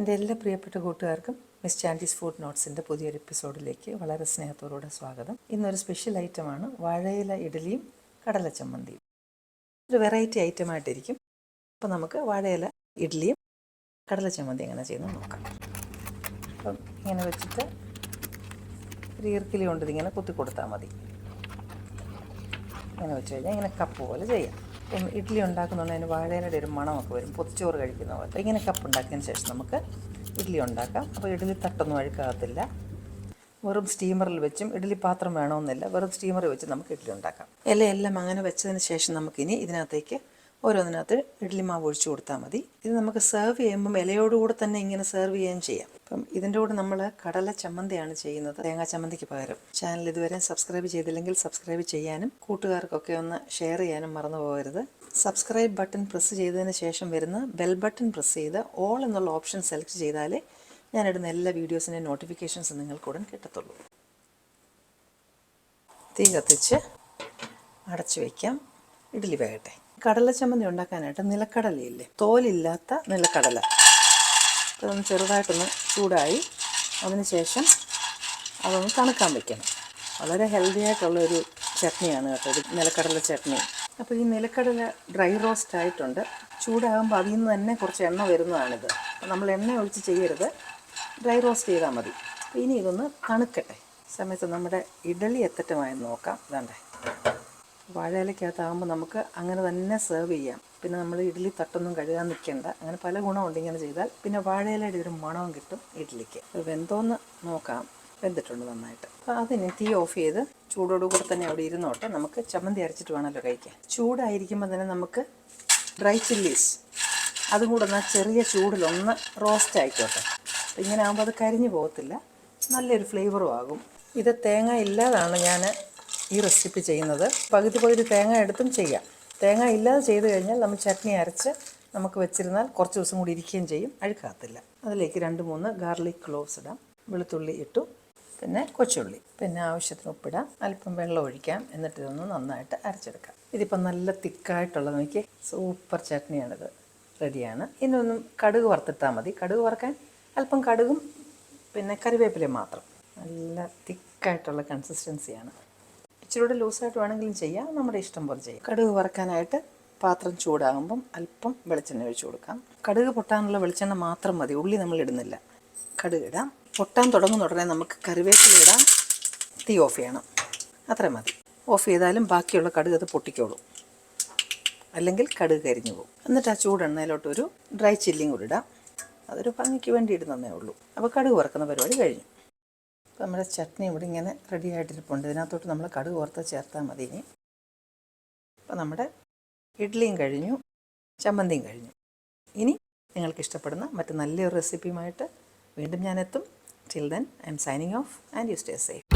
എന്റെ എല്ലാ പ്രിയപ്പെട്ട കൂട്ടുകാർക്കും മിസ് ചാൻഡീസ് ഫുഡ് നോട്ട്സിന്റെ പുതിയൊരു എപ്പിസോഡിലേക്ക് വളരെ സ്നേഹത്തോടെ സ്വാഗതം. ഇന്നൊരു സ്പെഷ്യൽ ഐറ്റമാണ് വാഴയില ഇഡലിയും കടല ചമ്മന്തിയും ഒരു വെറൈറ്റി ഐറ്റമായിട്ടിരിക്കും. അപ്പോൾ നമുക്ക് വാഴയില ഇഡലിയും കടല ചമ്മന്തി എങ്ങനെ ചെയ്യുന്നു നോക്കാം. അപ്പം ഇങ്ങനെ വെച്ചിട്ട് ഒരു ഈർക്കിലി കൊണ്ടിതിങ്ങനെ കുത്തി കൊടുത്താൽ മതി. ഇങ്ങനെ വെച്ച് കഴിഞ്ഞാൽ ഇങ്ങനെ കപ്പ് പോലെ ചെയ്യാം. ഇപ്പം ഇഡ്ഡലി ഉണ്ടാക്കുന്നുണ്ട് അതിന് വാഴയിലയുടെ ഒരു മണമൊക്കെ വരും. പൊതിച്ചോറ് കഴിക്കുന്ന പോലെ ഇങ്ങനെ കപ്പ് ഉണ്ടാക്കിയതിന് ശേഷം നമുക്ക് ഇഡ്ഡലി ഉണ്ടാക്കാം. അപ്പോൾ ഇഡ്ഡലി തട്ടൊന്നും അഴുക്കാകത്തില്ല. വെറും സ്റ്റീമറിൽ വെച്ചും ഇഡ്ഡലി പാത്രം വേണമെന്നില്ല വെറും സ്റ്റീമറിൽ വെച്ച് നമുക്ക് ഇഡ്ഡലി ഉണ്ടാക്കാം. ഇലയെല്ലാം അങ്ങനെ വെച്ചതിന് ശേഷം നമുക്കിനി ഇതിനകത്തേക്ക് ഓരോന്നിനകത്ത് ഇഡ്ഡലി മാവ് ഒഴിച്ചു കൊടുത്താൽ മതി. ഇത് നമുക്ക് സെർവ് ചെയ്യുമ്പം ഇലയോടുകൂടെ തന്നെ ഇങ്ങനെ സെർവ് ചെയ്യുകയും ചെയ്യാം. അപ്പം ഇതിന്റെ കൂടെ നമ്മൾ കടല ചമ്മന്തിയാണ് ചെയ്യുന്നത്. തേങ്ങാ ചമ്മന്തിക്ക് പകരം. ചാനൽ ഇതുവരെ സബ്സ്ക്രൈബ് ചെയ്തില്ലെങ്കിൽ സബ്സ്ക്രൈബ് ചെയ്യാനും കൂട്ടുകാർക്കൊക്കെ ഒന്ന് ഷെയർ ചെയ്യാനും മറന്നു പോകരുത്. സബ്സ്ക്രൈബ് ബട്ടൺ പ്രസ് ചെയ്തതിന് ശേഷം വരുന്ന ബെൽ ബട്ടൺ പ്രസ് ചെയ്ത് ഓൾ എന്നുള്ള ഓപ്ഷൻ സെലക്ട് ചെയ്താലേ ഞാനിടുന്ന എല്ലാ വീഡിയോസിന്റെ നോട്ടിഫിക്കേഷൻസ് നിങ്ങൾക്ക് ഉടൻ കിട്ടത്തുള്ളൂ. തീ കത്തിച്ച് അടച്ചു വയ്ക്കാം. ഇഡ്ഡലി വേകട്ടെ. കടല ചമ്മന്തി ഉണ്ടാക്കാനായിട്ട് നിലക്കടലയില്ലേ? തോലില്ലാത്ത നിലക്കടല. അതൊന്ന് ചെറുതായിട്ടൊന്ന് ചൂടായി. അതിനുശേഷം അതൊന്ന് തണുക്കാൻ വെക്കണം. വളരെ ഹെൽത്തി ആയിട്ടുള്ളൊരു ചട്നിയാണ് കേട്ടോ ഒരു നിലക്കടല ചട്നി. അപ്പോൾ ഈ നിലക്കടല ഡ്രൈ റോസ്റ്റ് ആയിട്ടുണ്ട്. ചൂടാകുമ്പോൾ അതിൽ നിന്ന് തന്നെ കുറച്ച് എണ്ണ വരുന്നതാണിത്. നമ്മൾ എണ്ണ ഒഴിച്ച് ചെയ്യരുത്. ഡ്രൈ റോസ്റ്റ് ചെയ്താൽ മതി. ഇനി ഇതൊന്ന് തണുക്കട്ടെ. സമയത്ത് നമ്മുടെ ഇഡലി എത്തറ്റമായി നോക്കാം. ഇതാണ്ടേ. വാഴയിലക്കകത്താകുമ്പോൾ നമുക്ക് അങ്ങനെ തന്നെ സെർവ് ചെയ്യാം. പിന്നെ നമ്മൾ ഇഡ്ഡലി തട്ടൊന്നും കഴുകാൻ നിൽക്കേണ്ട. അങ്ങനെ പല ഗുണമുണ്ട് ഇങ്ങനെ ചെയ്താൽ. പിന്നെ വാഴയിലയുടെ ഒരു മണവും കിട്ടും ഇഡ്ഡലിക്ക്. വെന്തോന്ന് നോക്കാം. വെന്തിട്ടുണ്ട് നന്നായിട്ട്. അപ്പോൾ അതിന് തീ ഓഫ് ചെയ്ത് ചൂടോടുകൂടെ തന്നെ അവിടെ ഇരുന്നോട്ടെ. നമുക്ക് ചമ്മന്തി അരച്ചിട്ട് വേണമല്ലോ കഴിക്കാൻ. ചൂടായിരിക്കുമ്പോൾ തന്നെ നമുക്ക് ഡ്രൈ ചില്ലീസ് അതും കൂടെ എന്നാൽ ചെറിയ ചൂടിലൊന്ന് റോസ്റ്റ് ആയിക്കോട്ടെ. ഇങ്ങനെ ആകുമ്പോൾ അത് കരിഞ്ഞു പോകത്തില്ല. നല്ലൊരു ഫ്ലേവറും ആകും. ഇത് തേങ്ങ ഇല്ലാതാണ് ഞാൻ ഈ റെസിപ്പി ചെയ്യുന്നത്. പകുതി പകുതി തേങ്ങ എടുത്തും ചെയ്യാം. തേങ്ങ ഇല്ലാതെ ചെയ്ത് കഴിഞ്ഞാൽ നമ്മൾ ചട്നി അരച്ച് നമുക്ക് വെച്ചിരുന്നാൽ കുറച്ച് ദിവസം കൂടി ഇരിക്കുകയും ചെയ്യും. അഴുക്കാകത്തില്ല. അതിലേക്ക് രണ്ട് മൂന്ന് ഗാർലിക് ക്ലോവ്സ് ഇടാം. വെളുത്തുള്ളി ഇട്ടു. പിന്നെ കൊച്ചുള്ളി. പിന്നെ ആവശ്യത്തിന് ഉപ്പിടാം. അല്പം വെള്ളം ഒഴിക്കാം. എന്നിട്ട് ഇതൊന്ന് നന്നായിട്ട് അരച്ചെടുക്കാം. ഇതിപ്പം നല്ല തിക്കായിട്ടുള്ള നോക്കി സൂപ്പർ ചട്നിയാണിത്. റെഡിയാണ്. ഇനൊന്നും കടുക് വറുത്തിട്ടാൽ മതി. കടുക് വറുക്കാൻ അല്പം കടുകും പിന്നെ കറിവേപ്പിലയും മാത്രം. നല്ല തിക്കായിട്ടുള്ള കൺസിസ്റ്റൻസിയാണ് ഇച്ചിരി കൂടെ ലൂസായിട്ട് വേണമെങ്കിലും ചെയ്യാം. നമ്മുടെ ഇഷ്ടം പോലെ ചെയ്യാം. കടുക് വറക്കാനായിട്ട് പാത്രം ചൂടാകുമ്പം അല്പം വെളിച്ചെണ്ണ ഒഴിച്ചു കൊടുക്കാം. കടുക് പൊട്ടാനുള്ള വെളിച്ചെണ്ണ മാത്രം മതി. ഉള്ളി നമ്മൾ ഇടുന്നില്ല. കടുക് ഇടാം. പൊട്ടാൻ തുടങ്ങുന്ന ഉടനെ നമുക്ക് കറിവേപ്പില ഇടാം. തീ ഓഫ് ചെയ്യണം. അത്ര മതി. ഓഫ് ചെയ്താലും ബാക്കിയുള്ള കടുക് അത് പൊട്ടിക്കോളും. അല്ലെങ്കിൽ കടുക് കരിഞ്ഞു പോകും. എന്നിട്ട് ആ ചൂടെണ്ണയിലോട്ട് ഒരു ഡ്രൈ ചില്ലിയും കൂടി ഇടാം. അതൊരു ഭംഗിക്ക് വേണ്ടി ഇടുന്നതേ ഉള്ളൂ. അപ്പോൾ കടുക് വറക്കുന്ന പരിപാടി കഴിഞ്ഞു. അപ്പോൾ നമ്മുടെ ചട്നി ഇവിടെ ഇങ്ങനെ റെഡി ആയിട്ടിരിപ്പുണ്ട്. ഇതിനകത്തോട്ട് നമ്മൾ കടുക് ഓർത്ത് ചേർത്താൽ മതി ഇനി. അപ്പോൾ നമ്മുടെ ഇഡ്ഡലിയും കഴിഞ്ഞു ചമ്മന്തിയും കഴിഞ്ഞു. ഇനി നിങ്ങൾക്ക് ഇഷ്ടപ്പെടുന്ന മറ്റ് നല്ലൊരു റെസിപ്പിയുമായിട്ട് വീണ്ടും ഞാനെത്തും till then I'm signing off and you stay safe